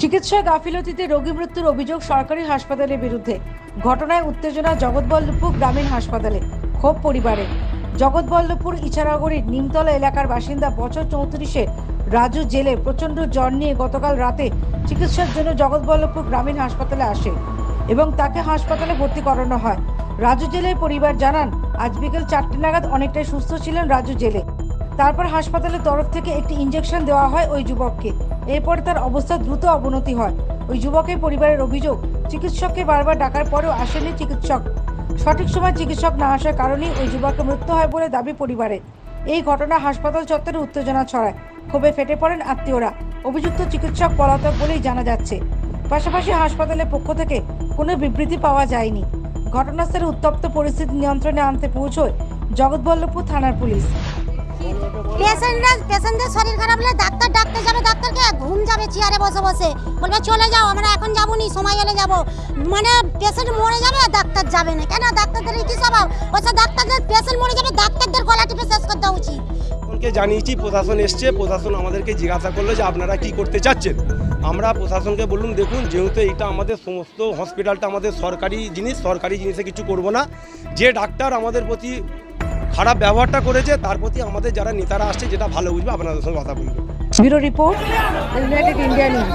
চিকিৎসা গাফিলতিতে রোগী মৃত্যুর অভিযোগ সরকারি হাসপাতালের বিরুদ্ধে। ঘটনায় উত্তেজনা জগৎবল্লভপুর গ্রামীণ হাসপাতালে। ক্ষোভ পরিবারে। জগৎবল্লভপুর ইছারাগড়ির নিমতলা এলাকার বাসিন্দা বছর চৌত্রিশে রাজু জেলে প্রচণ্ড জ্বর নিয়ে গতকাল রাতে চিকিৎসার জন্য জগৎবল্লভপুর গ্রামীণ হাসপাতালে আসে এবং তাকে হাসপাতালে ভর্তি করানো হয়। রাজু জেলের পরিবার জানান, আজ বিকেল চারটে নাগাদ অনেকটাই সুস্থ ছিলেন রাজু জেলে। তারপর হাসপাতালের তরফ থেকে একটি ইঞ্জেকশন দেওয়া হয় ওই যুবককে। এরপর তার অবস্থা দ্রুত অবনতি হয়। ওই যুবকের পরিবারের অভিযোগ, চিকিৎসককে বারবার ডাকার পরেও আসেনি চিকিৎসক। সঠিক সময় চিকিৎসক না আসার কারণেই ওই যুবকের মৃত্যু হয় বলে দাবি পরিবারের। এই ঘটনা হাসপাতাল চত্বরে উত্তেজনা ছড়ায়। ক্ষোভে ফেটে পড়েন আত্মীয়রা। অভিযুক্ত চিকিৎসক, পলাতক বলেই জানা যাচ্ছে। পাশাপাশি হাসপাতালের পক্ষ থেকে কোনো বিবৃতি পাওয়া যায়নি। ঘটনাস্থলে উত্তপ্ত পরিস্থিতি নিয়ন্ত্রণে আনতে পৌঁছয় জগৎবল্লভপুর থানার পুলিশ। পেশেন্টরা পেশেন্টদের শরীর খারাপ হলে ডাক্তার ডাকতে যাবে, ডাক্তারকে ঘুম যাবে চেয়ারে বসে বসে। বলবে, চলে যাও, আমরা এখন যাব নি, সময় হলে যাব। মানে পেশেন্ট মরে যাবে ডাক্তার যাবে না। কেন? ডাক্তারদের কি স্বভাব? ওসব ডাক্তারদের পেশেন্ট মরে যাবে, ডাক্তারদের গলা টিপে শেষ করে দেওয়া উচিত। প্রশাসনকে জানিয়েছি, প্রশাসন এসছে, প্রশাসন আমাদেরকে জিজ্ঞাসা করল যে আপনারা কি করতে চাচ্ছেন। আমরা প্রশাসনকে বলুন, দেখুন, যেহেতু এটা আমাদের সমস্ত হসপিটালটা আমাদের সরকারি জিনিস, সরকারি জিনিসে কিছু করব না। যে ডাক্তার আমাদের প্রতি খারাপ ব্যবহারটা করেছে, তার প্রতি আমাদের যারা নেতারা আসছে, যেটা ভালো বুঝবে, আপনাদের সঙ্গে কথা বলবে। Bureau report United India News